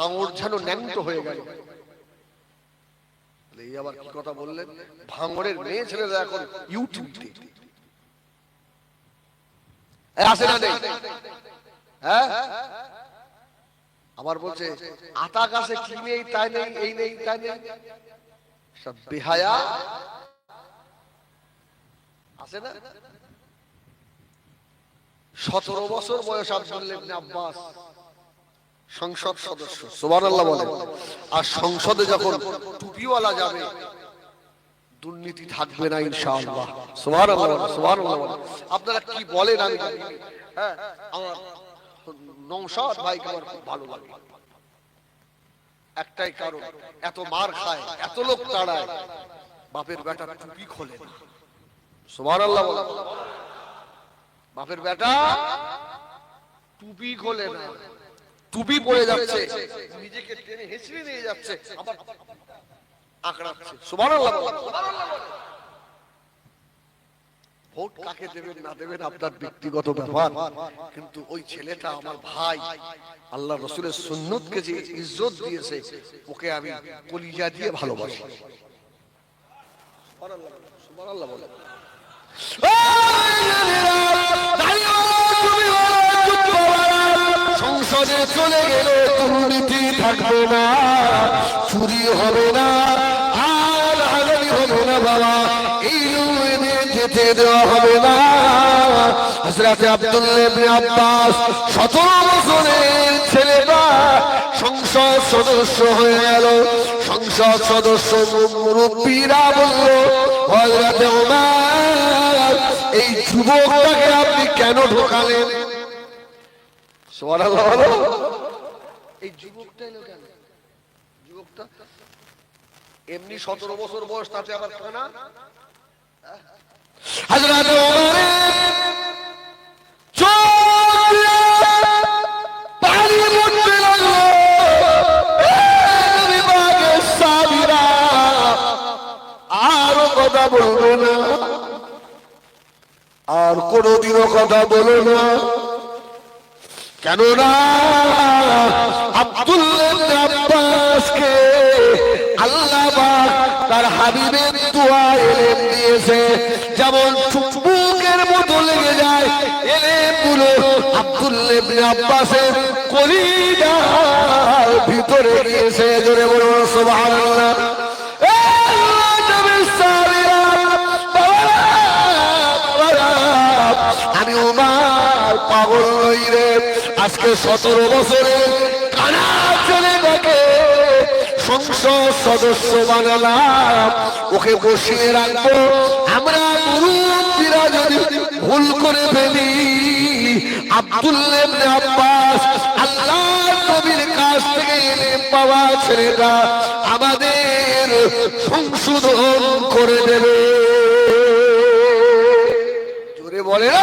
ভাঙর যেন ন্যাংট হয়ে গেল। এই আবার কি কথা বললেন? ভাঙরের মেয়ে ছেলেরা এখন ইউটিউব হ্যাঁ? আবার বলছে, আতা গাছে কি নেই, তাই নেই, এই নেই, তাই নেই। সব বেহায়া। আছে না? সতেরো বছর বয়স আব্দুল্লাহ আব্বাস। সংসদ সদস্য। সুবহানাল্লাহ বলে আর সংসদে যখন টুপিওয়ালা যাবে দুর্নীতি থাকবে না ইনশাআল্লাহ। সুবহানাল্লাহ বলে, সুবহানাল্লাহ বলে। আপনারা কি বলেন আমি হ্যাঁ আমার নৌশাদ ভাইকে আমার খুব ভালো লাগে। একটাই কারণ এত মার খায় এত লোক তাড়ায় বাপের বেটা টুপি খোলে না। সুবহানাল্লাহ বলে। বাপের বেটা টুপি খোলে না। টুপি পড়ে যাচ্ছে। নিজেকে টেনে হেঁচড়ে নিয়ে যাচ্ছে। আঁকড়াচ্ছে। সুবহানাল্লাহ ভোট কাকে দেবেন না দেবেন আপনার ব্যক্তিগত ব্যাপার। কিন্তু ওই ছেলেটা আমার ভাই। আল্লাহ রসুলের সুন্নতকে যে ইজ্জত দিয়েছে ওকে আমি কলিজা দিয়ে ভালোবাসি। সুবহানাল্লাহ সুবহানাল্লাহ বলে। সংসদে চলে গেলে দুর্নীতি থাকবে না। চুরি হবে না। আর হাজারি হবে না বাবা। এই রুমে যেতে দেওয়া হবে না। ছেলেটা সংসদ সদস্য হয়ে গেল। সংসদ সদস্য এই যুবকটাকে আপনি কেন ঢোকালেন। এই যুবকটা এলো কেন? যুবকটা? এমনি সতেরো বছর বয়স, তাতে আবার কানা আর কোনোদিনও কথা বলো না। দিয়েছে। যেমন চুম্বুকের মতো লেগে যায় এলেমগুলো আব্দুল্লাহ ইবনে আব্বাসের কলিজার ভিতরে গিয়েছে। জোরে বলুন, সুবহানাল্লাহ। পাগল নই রে। আজকে সতেরো বছরে কানা দেখে সংসদ সদস্য বানালাম। ওকে বসিয়ে রাখব। আমরা মুরব্বীরা যদি ভুল করে ফেলি আব্দুল্লাহ ইবনে আব্বাস আল্লাহ নবীর কাছ থেকে পাওয়া ছেলেটা আমাদের সংশোধন করে দেবে। জোরে বলে না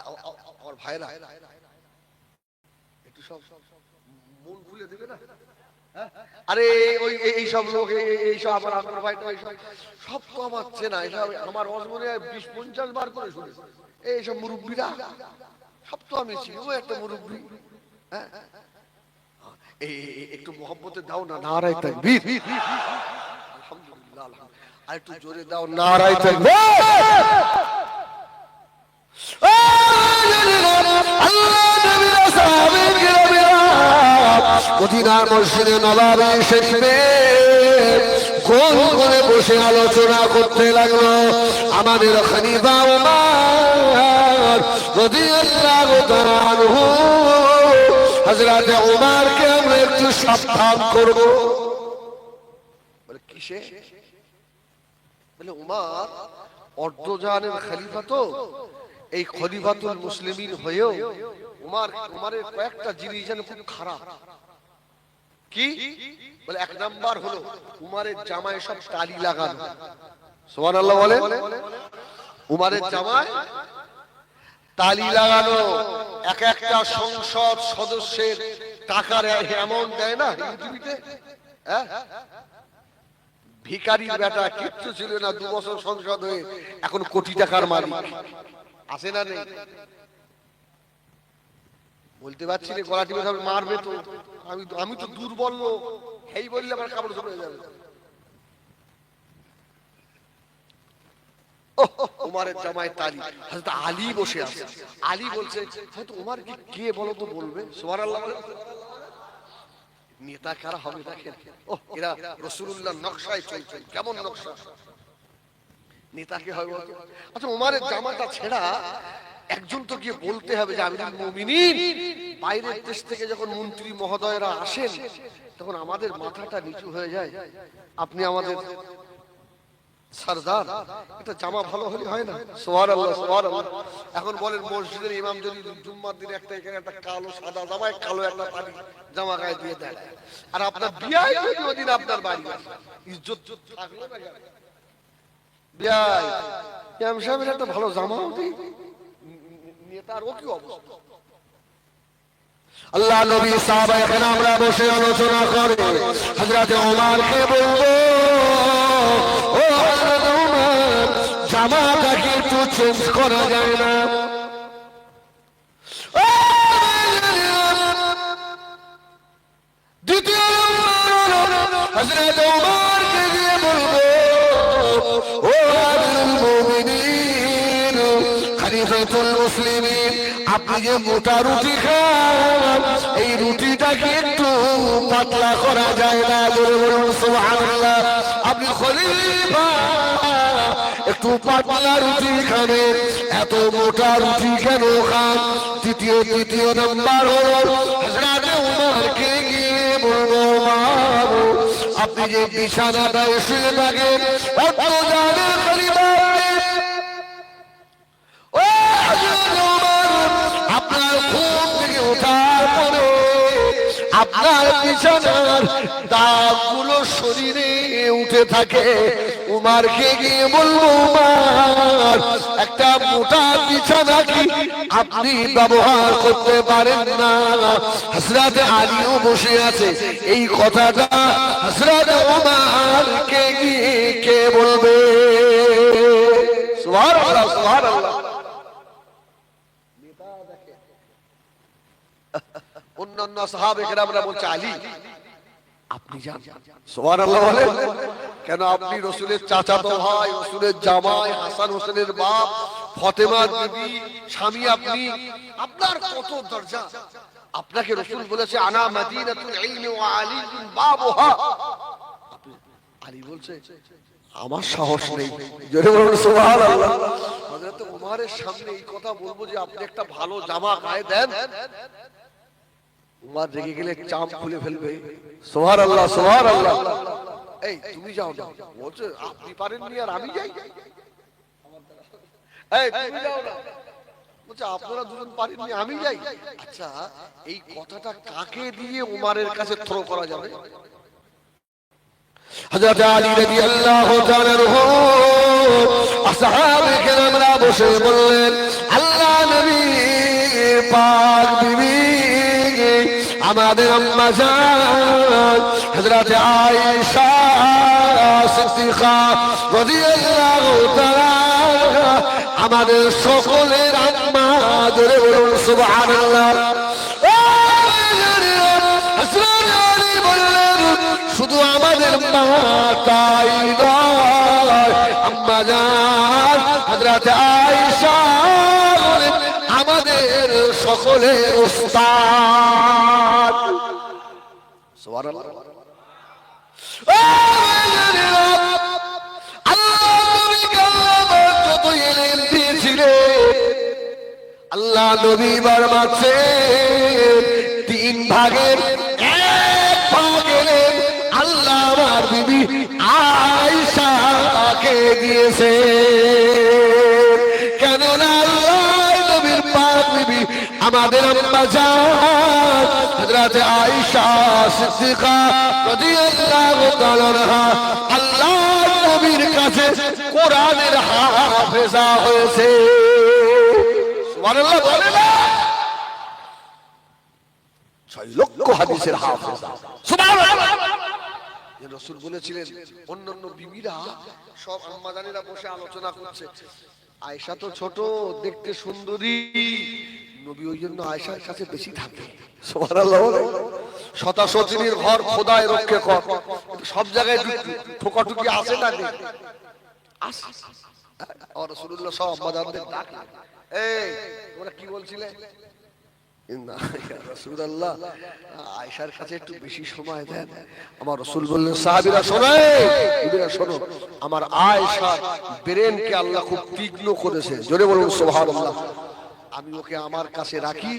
আমার ভাইরা একটু সব মন ভুলে দেবে না? আরে, ওই, এই- সব লোক, এই- সব আমার ভাই সব সব চেনা এসব আমার অজমনে বিশ পঞ্চাশ বার করে শুনেছি এই সব মুরব্বীরা, সব তো আমি ও একটা মুরব্বী। হ্যাঁ? একটু দাও না আলহামদুলিল্লাহ আর একটু জোরে দাও, নারায় মদিনার মসজিদে নবাবে শরীফে গোল করে বসে আলোচনা করতে লাগল? আমাদের খনিফা উমার রাদিয়াল্লাহু তাআলা আনহু, হযরত উমারকে আমরা একটু সাবধান করব। কিসে? বলে, উমার অর্ধজানের খলিফা তো। এই খলিফাতুল মুসলিমিন হয়েও উমার, উমারের কয়েকটা জিনিস যেন খুব খারাপ। কি? বলে এক নাম্বার হলো উমারের জামায় সব তালি লাগানো। সুবহানাল্লাহ বলে? উমারের জামায় তালি লাগানো। এক একটা সংসদ সদস্যের টাকার অ্যামাউন্ট দেয় না পৃথিবীতে? হ্যাঁ? ভিকারির বেটা, কিচ্ছু ছিল না, দু বছর সংসদ হয়ে এখন কোটি টাকার মালিক। আছে না নেই। বলতে পারছি না, গলা টিপে সবাই মারবে তো। আমি আমি তো দুর্বল লোক। এই বললে আমার কাপড় চলে যাবে। তালি। হযরত আলী বসে আছে। আলী বলছে, হয়তো কি কে বলো তো বলবে? সুবহানাল্লাহ বলে। নেতা কারা হবে ও এরা রসুল্লাহ নকশায় চলছে। কেমন নকশা? নেতাকে বলতো। আচ্ছা উমারের জামাটা ছেড়া একজন তো গিয়ে বলতে হবে যে আমিরুল মুমিনিন বাইরের দেশ থেকে যখন মন্ত্রী মহোদয়রা আসেন, তখন আমাদের মাথাটা নিচু হয়ে যায়। আপনি আমাদের সরদার। এটা জামা ভালো হলে হয় না? সোহার আল্লাহ সোহার আল্লাহ এখন বলেন, মসজিদের ইমাম যদি জুম্মার দিন একটা, এখানে একটা কালো, সাদা জামায় কালো একটা পানি জামা গায়ে দিয়ে দেয়। আর আপনার বিয়াই যদি আপনার বাড়ি ইজ্জত থাকল না? বিয়াই ইমাম সাহেবের একটা ভালো জামা দিই নেতার কি অবস্থা? আল্লাহ নবী সাহাবা এখানে আমরা বসে আলোচনা করে। হযরত ওমরকে বলব ও ওমর জামাটাকে একটু চেঞ্জ করা যায় না? দ্বিতীয় হযরত ওমরকে মুসলিমিন আপনি যে মোটা রুটি খান, এই পাতলা করা যায় না বলে বলুন, সুবহানাল্লাহ। আপনি খলিফা, একটু পাতলা রুটি খাবেন, এত মোটা রুটি কেন খান? তৃতীয় তৃতীয় নাম্বার হলো আপনি যে বিছানাটা এসে থাকেন অত জানে খলিফা আপনার বিছানার শরীরে উঠে থাকে। গিয়ে বলব একটা মোটা বিছানা কি আপনি ব্যবহার করতে পারেন না? হসরাতে আলীও বসে আছে। এই কথাটা হসরাতে উমারকে গিয়ে কে বলবে? অন্যান্য সাহাবে আমরা বলছে আলী আপনি যান। সুবহানাল্লাহ বলেন কেন আপনি রসুলের চাচাতো ভাই রসুলের জামাই হাসান হোসেনের বাপ ফতেমা বিবি স্বামী আপনি আপনার কত দরজা? আপনাকে রসুল বলেছে আনা মাদিনাতুল ইলমি ওয়া বাবুহা। আলী বলছে আমার সাহস নেই। জোরে বলুন সুবহানাল্লাহ। হযরত ওমরের সামনে এই কথা বলব যে আপনি একটা ভালো জামা গায়ে দেন। উমার রেগে গেলে চাপ খুলে ফেলবে। সোহার আল্লাহ সোহার আল্লাহ এই তুমি যাও না বলছে আপনি পারেননি আর আমি যাই। এই তুমি যাও না। বলছে আপনারা দুজন পারেননি আমি যাই। আচ্ছা এই কথাটা কাকে দিয়ে উমারের কাছে থ্রো করা যাবে? হযরত আলী রাদিয়াল্লাহু তাআলা রহু আসহাবে কেরামরা বসে বললেন আল্লাহ নবী পাক আমাদের আম্মা জান হযরত আয়েশা সিদ্দিকা রাদিয়াল্লাহু আমাদের সকলের আম্মা ধরে বলুন আমাদের মা তাই নয়। আম্মা জান, হযরত আয়েশা আমাদের সুবহানাল্লাহ। আল্লাহ নবী বার মারছে তিন ভাগের বিবি আয়সাকে দিয়েছে। কেননা নবীর পাক বিবি আমাদের আল্লাহ নবীর কাছে কোরআনের হাফেজা হয়েছে। ছয় লক্ষ হাদিসের হাফেজা। যে রসুল বলেছিলেন অন্যান্য বিবিরা সব আম্মাদানিরা বসে আলোচনা করছে আয়সা তো ছোট দেখতে সুন্দরী নবী ওই জন্য আয়সার কাছে বেশি থাকে সুবহানাল্লাহ বলে। শতা সতিনীর ঘর খোদায় রক্ষে কর সব জায়গায় ঠোকাঠুকি আসে না রসুল্লাহ সব আম্মাদানদের ডাকে এই তোমরা কি বলছিলে আয়েশার কাছে একটু বেশি সময় দেন। আমার রসুল বললেন, সাহাবীরা, শোনো শোনো, আমার আয়েশা ব্রেনকে আল্লাহ খুব তীক্ষ্ণ করেছে। জোরে বলুন, সুবহানাল্লাহ। আমি ওকে আমার কাছে রাখি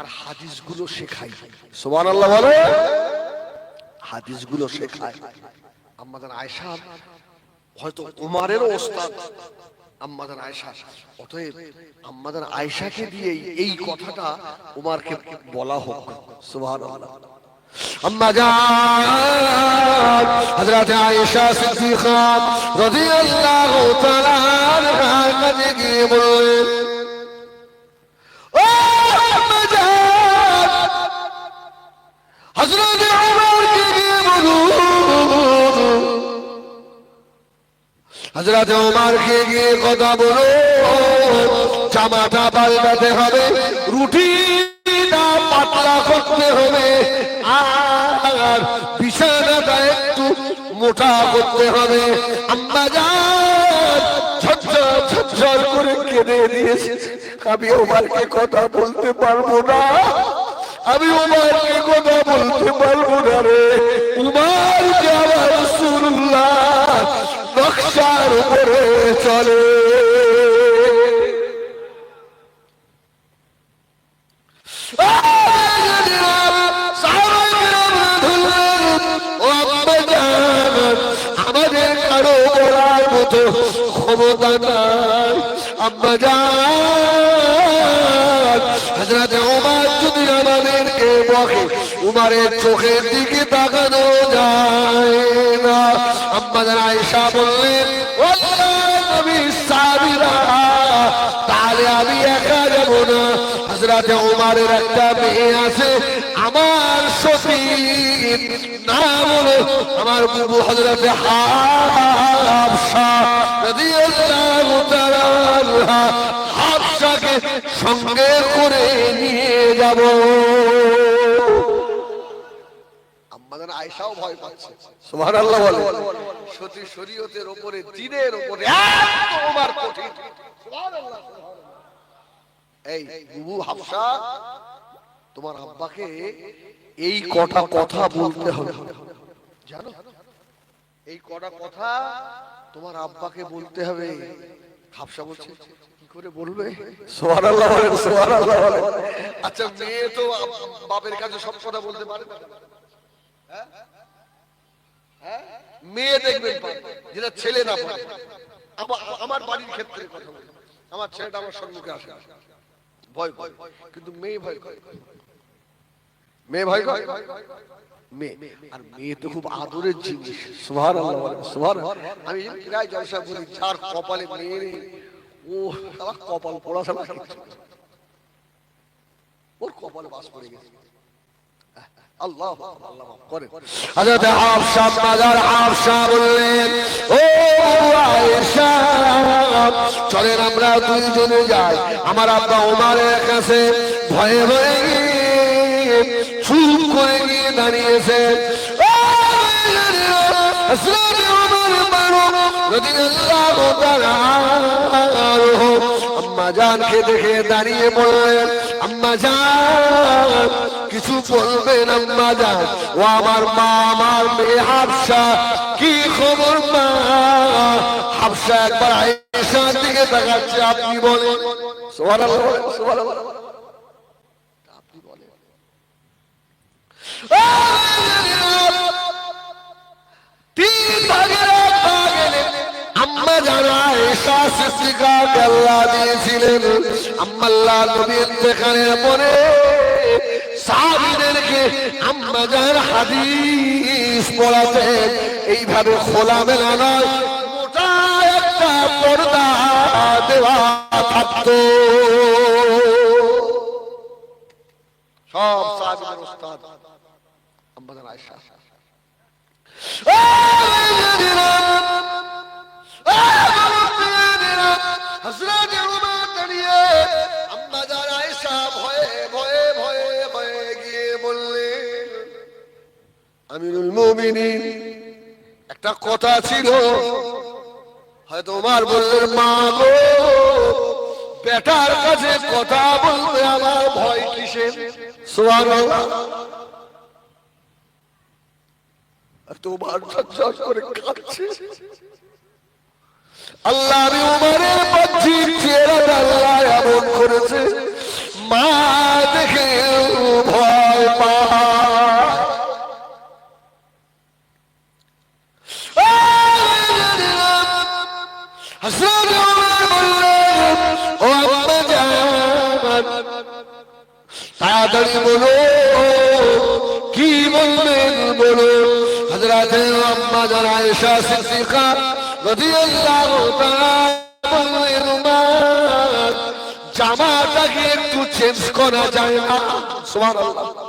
আর হাদিসগুলো শেখাই। সুবহানাল্লাহ বলে। হাদিসগুলো শেখায় আমাদের আয়েশা, হয়তো উমারেরও ওস্তাদ। আম্মাদান আয়েশা। অতএব আম্মাদান আয়েশাকে দিয়ে এই কথাটা উমারকে বলা হোক। জান হযরত আয়েশা হজরত ওমরকে গিয়ে কথা বলো। জামাটা পাল্টাতে হবে, রুটিটা পাতলা করতে হবে, আর বিছানাটা একটু মোটা করতে হবে। আম্মা যান ঝরঝর করে কেঁদে দিয়েছে। আমি ওমারকে কথা বলতে পারব না। আমি উমারকে কথা বলতে পারব না রে। উমার যে আমার নকশার উপরে চলে। আমাদের কারও বলার মতো ক্ষমতা নাই। আম্মা যান উমারের চোখের দিকে তাকানো যায় না। আম্মাদের আয়েশা বললেন, "ওয়াল্লাহ নবী সাবিরা, তাহলে আমি একা যাব না। হাজরাতে ওমারের একটা মেয়ে আছে, আমার সতী। নাম হলো আমার বুবু হজরতে হাফসা রাদিয়াল্লাহু। হাফসাকে সঙ্গে করে নিয়ে যাব। আয়েশাও ভয় পাচ্ছে। সুবহানাল্লাহ বলে। সতী শরীয়তের উপরে দিনের কঠিন সুবহানাল্লাহ, সুবহানাল্লাহ। এই বুবু হাফসা তোমার আব্বাকে এই কটা কথা বলতে হবে। জানো? এই কটা কথা তোমার আব্বাকে বলতে হবে। হাফসা বলছে কি করে বলবে? সুবহানাল্লাহ বলেন সুবহানাল্লাহ বলেন আচ্ছা মেয়ে তো বাপের কাছে সব কথা বলতে পারে না? মেয়ে দেখবেন যেটা ছেলে না আমার বাড়ির ক্ষেত্রে কথা আমার ছেলেটা আমার সম্মুখে আসে। ভয় ভয় কিন্তু মেয়ে ভয় করে। মেয়ে ভয় করে? আমি প্রায় জলসা বলি, যার কপালে মেয়ে ও কপাল পড়াশোনা ওর কপালে বাস পড়ে গেছে। আল্লাহ আল্লাহ করেন। হযরত হাফসা মাজার, হাফসা বললেন, ও চলেন আমরা দুইজনে যাই। আমার আব্বা ওমারের কাছে ভয়ে ভয়ে চুপ করে গিয়ে দাঁড়িয়েছে। আম্মা জানকে দেখে দাঁড়িয়ে বললেন, আম্মা জান কিছু বলবেন আম্মা জান ও আমার মা, আমার মেয়ে হাফসা, কি খবর মা? হাফসা একবার আয়েশার দিকে তাকাচ্ছে, আপনি বলেন। সুবহানাল্লাহ যারা দিয়েছিলেন। আম্মাল্লাহ নবী ইন্তেকালের পরে সাহাবীদেরকে আম্মা যার হাদিস পড়াতেন এইভাবে খোলা মেলা নয়, মোটা একটা পর্দা দেওয়া সব সাহাবীদের ওস্তাদ, আম্মাজান আয়েশা। আমিরুল মুমিনিন, একটা কথা ছিল, হয়তো তোমার বললেন মা গো, বেটার কাছে কথা বলতে আমার ভয় কিসে সুবহানাল্লাহ। তোমার ঝরঝর করে কাঁদছে। আল্লাহ আমি উমারের মসজিদ চেহারা আল্লাহ এমন করেছে, মা, দেখে তাড়াতাড়ি বলো? কি বলবেন বলো? হজরাতে আম্মা জান আয়েশা সিদ্দিকা রাদিয়াল্লাহু তাআলা বললেন, মা, জামাটাকে একটু চেঞ্জ করা যায় না? সুবহানাল্লাহ।